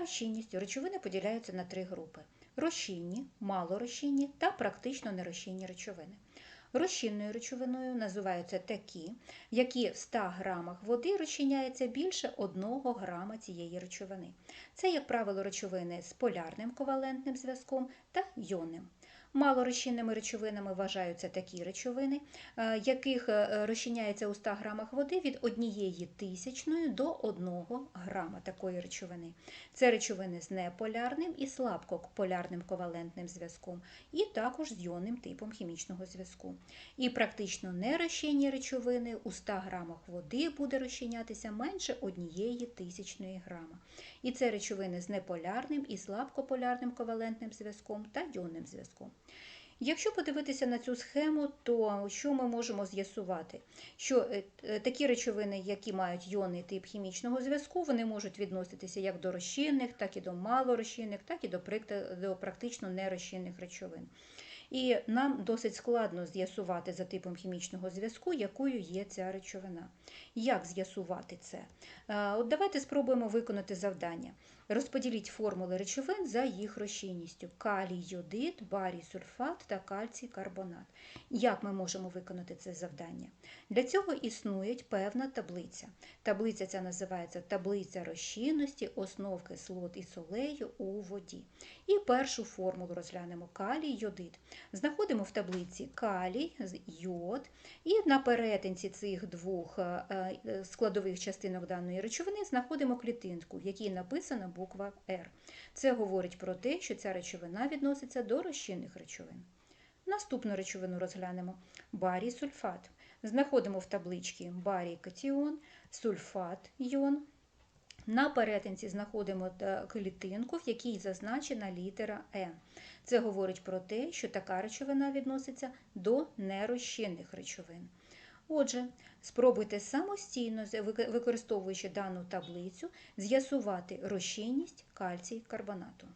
розчинністю речовини поділяються на три групи: розчинні, малорозчинні та практично нерозчинні речовини. Розчинною речовиною називаються такі, які в 100 грамах води розчиняється більше 1 грама цієї речовини. Це, як правило, речовини з полярним ковалентним зв'язком та йонним. Малорозчинними речовинами вважаються такі речовини, е, яких е, розчиняється у 100 грамах води від 1 тисячної до 1 грама такої речовини. Це речовини з неполярним і слабкополярним ковалентним зв'язком, і також з йонним типом хімічного зв'язку. І практично нерозчинні речовини у 100 грамах води буде розчинятися менше 1 тисячної грама. І це речовини з неполярним і слабкополярним ковалентним зв'язком та йонним зв'язком. Якщо подивитися на цю схему, то що ми можемо з'ясувати? Що е, е, такі речовини, які мають йонний тип хімічного зв'язку, вони можуть відноситися як до розчинних, так і до малорозчинних, так і до практично нерозчинних речовин. І нам досить складно з'ясувати за типом хімічного зв'язку, якою є ця речовина. Як з'ясувати це? Е, от Давайте спробуємо виконати завдання. Розподіліть формули речовин за їх розчинністю: калій, йодид, барій, сульфат та кальцій, карбонат. Як ми можемо виконати це завдання? Для цього існує певна таблиця. Таблиця ця називається таблиця розчинності основ кислот і солею у воді. І першу формулу розглянемо калій, йодид. Знаходимо в таблиці калій, йод, і на перетинці цих двох е, е, складових частинок даної речовини знаходимо клітинку, в якій написана буква Р. Це говорить про те, що ця речовина відноситься до розчинних речовин. Наступну речовину розглянемо барій сульфат. Знаходимо в табличці барій катіон, сульфат йон. На перетинці знаходимо клітинку, в якій зазначена літера Н. Це говорить про те, що така речовина відноситься до нерозчинних речовин. Отже, спробуйте самостійно, використовуючи дану таблицю, з'ясувати розчинність кальцій карбонату.